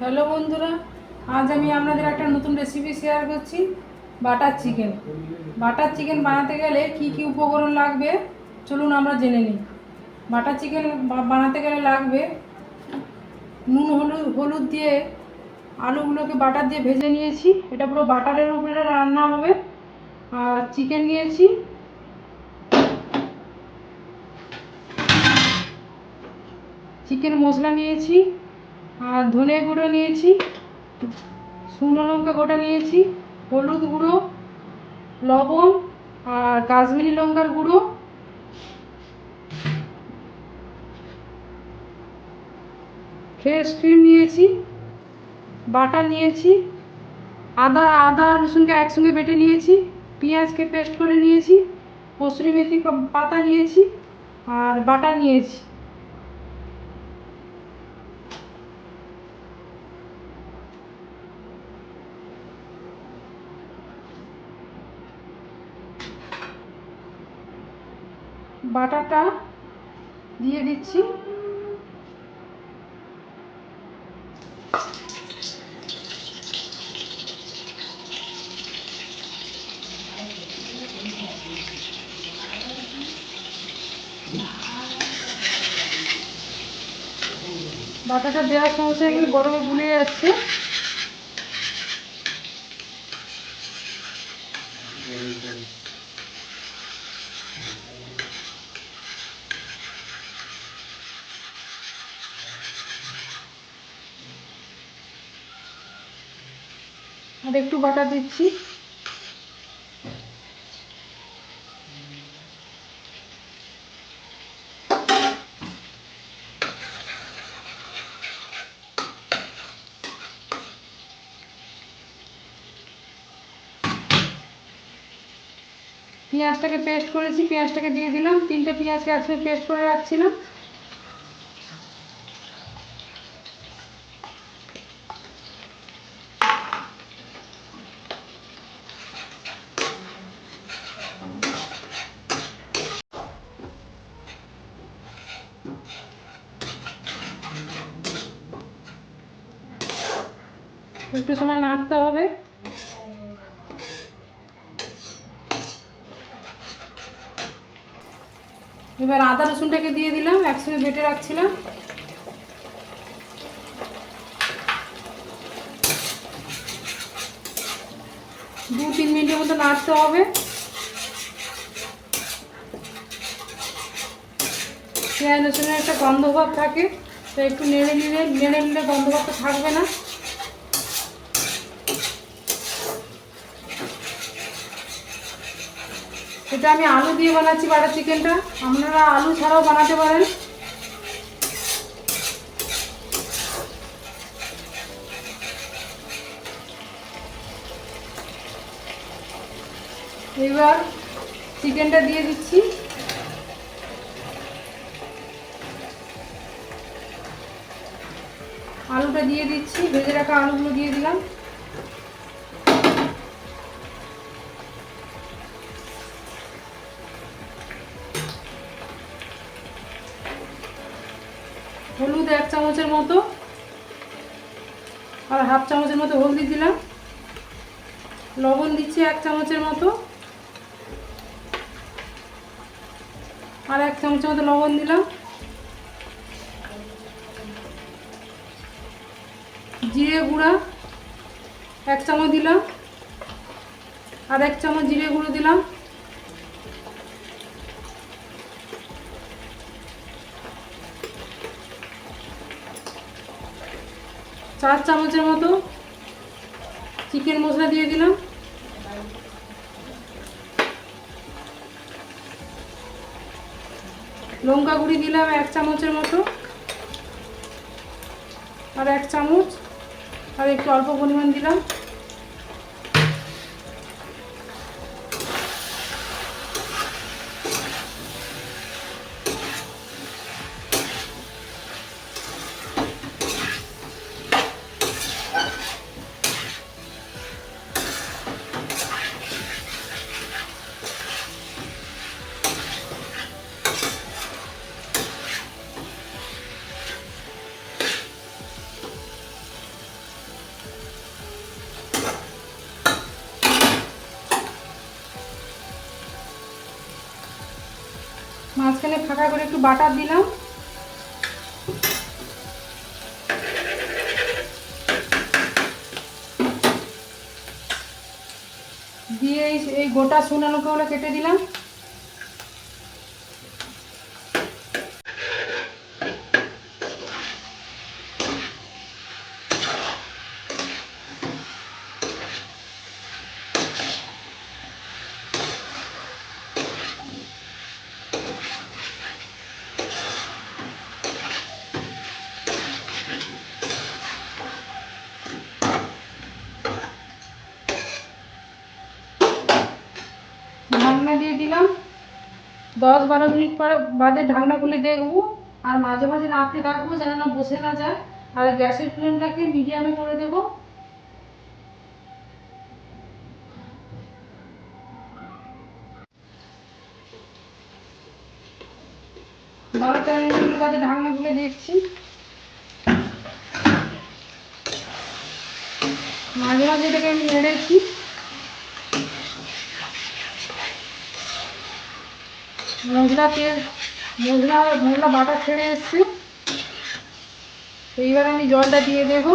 Hello বন্ধুরা, আজ আমি আপনাদের একটা নতুন রেসিপি শেয়ার করছি বাটার চিকেন বাটার চিকেন বানাতে গেলে কি কি উপকরণ লাগবে? চলুন আমরা জেনে নিই। বাটার চিকেন বানাতে গেলে লাগবে নুন, হলুদ হলুদ দিয়ে আলুগুলোকে বাটার দিয়ে ভেজে নিয়েছি। এটা পুরো বাটারের উপরে রান্না হবে। আর চিকেন নিয়েছি। চিকেন মশলা নিয়েছি। আর ধনে গুঁড়ো নিয়েছি, শুকনো লঙ্কা গোটা নিয়েছি, হলুদ গুঁড়ো, লবণ আর কাশ্মীরি লঙ্কার গুঁড়ো। ফ্রেশ ক্রিম নিয়েছি, বাটার নিয়েছি, আদা আদা রসুনকে একসঙ্গে বেটে নিয়েছি, পেঁয়াজকে পেস্ট করে নিয়েছি কসুরি মেথি পাতা নিয়েছি আর বাটার নিয়েছি। বাটারটা দিয়ে দিচ্ছি। বাটাটা দেওয়ার সঙ্গে সঙ্গে গরমে গুলে যাচ্ছে। আর একটু বাটা দিচ্ছি। পেঁয়াজটাকে পেস্ট করেছি, পেঁয়াজটাকে দিয়ে দিলাম। তিনটে পেঁয়াজকে একসাথে পেস্ট করে রাখছিলাম। একটু সময় নাড়তে হবে। এবার আদা রসুনটাকে দিয়ে দিলাম, একসঙ্গে বেটে রাখছিলাম। দু তিন মিনিটের মতো নাড়তে হবে। পেঁয়াজ রসুনের একটা গন্ধ ভাব থাকে তো একটু নেড়ে নিলে নেড়ে নিলে গন্ধ ভাবটা থাকবে না। এটা আমি আলু দিয়ে বানাচ্ছি বাটার চিকেনটা। আপনারা আলু ছাড়াও বানাতে পারেন। এবার চিকেনটা দিয়ে দিচ্ছি। আলুটা দিয়ে দিচ্ছি, ভেজে রাখা আলুগুলো দিয়ে দিলাম। চামচের মতো। আর হাফ চামচের মতো হলদি দিলাম। লবণ দিচ্ছি এক চামচের মতো। আর এক চামচের মতো লবণ দিলাম। জিরে গুঁড়া এক চামচ দিলাম। আর এক চামচ জিরে গুঁড়ো দিলাম। চার চামচের মতো চিকেন মশলা দিয়ে দিলাম। লঙ্কা গুঁড়ি দিলাম এক চামচের মতো। আর এক চামচ, আর একটু অল্প পরিমাণ দিলাম। এখানে ফাঁকা করে একটু বাটার দিলাম। দিয়ে এই গোটা গোটা শুকনো কেটে দিলাম ঢাকনা দিয়ে দিলাম দশ বারো মিনিট পর বাদে ঢাকনা খুলে দেখব, আর মাঝে মাঝে রাখতে রাখব যেন না বসে না যায়। আর গ্যাসের ফ্লেমটাকে মিডিয়ামে করে দেবো। তেরো মিনিট বাদে ঢাকনা খুলে দেখছি। মাঝে মাঝে এটাকে আমি নেড়েছি। মশলা তেল মশলা মশলা বাটা ছেড়ে এসছি। এইবার আমি জলটা দিয়ে দেব।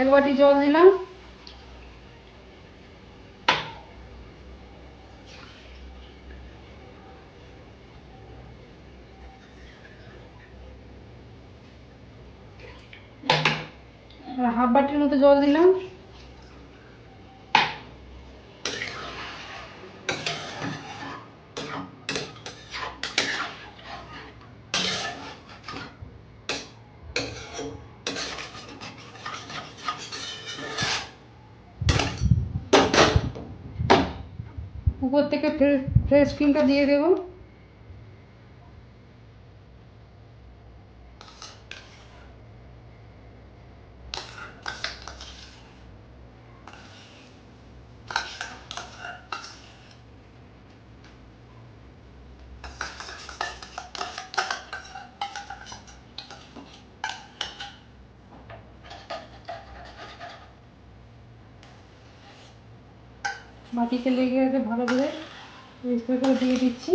এক বাটি জল দিলাম আর হাফ বাটির মতো জল দিলাম উপর থেকে ফ্রেশ ক্রিমটা দিয়ে দেবো মাটিতে লেগে গেছে ভালো করে পরিষ্কার করে দিয়ে দিচ্ছি।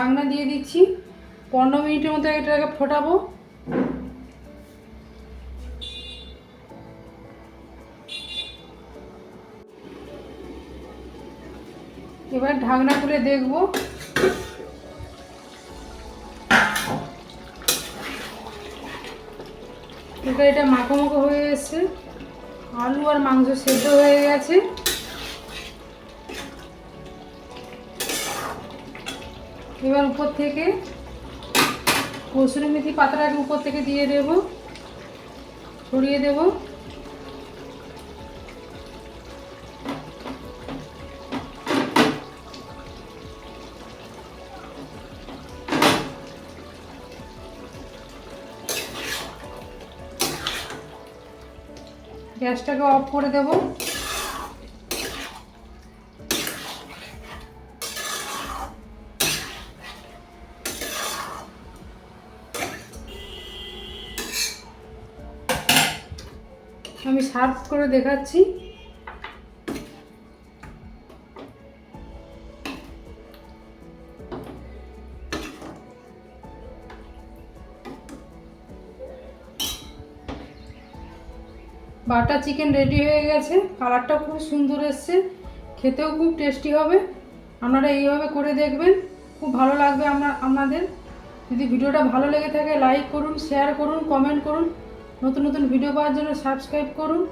ঢাকনা দিয়ে দিচ্ছি। পনেরো মিনিটের মতো এটাকে ফোটাবো। এবার ঢাকনা খুলে দেখব। এটা মাখো মাখো হয়ে এসছে। আলু আর মাংস সেদ্ধ হয়ে গেছে। এবার উপর থেকে কসুরি মেথি পাতাটাকে উপর থেকে দিয়ে দেব, ছড়িয়ে দেব। গ্যাসটাকে অফ করে দেবো। আমি সার্ভ করে দেখাচ্ছি। বাটার চিকেন রেডি হয়ে গেছে। কালারটাও খুব সুন্দর এসছে। খেতেও খুব টেস্টি হবে। আপনারা এইভাবে করে দেখবেন। খুব ভালো লাগবে আমরা আপনাদের। যদি ভিডিওটা ভালো লেগে থাকে লাইক করুন শেয়ার করুন কমেন্ট করুন। নতুন নতুন ভিডিও পাওয়ার জন্য সাবস্ক্রাইব করুন।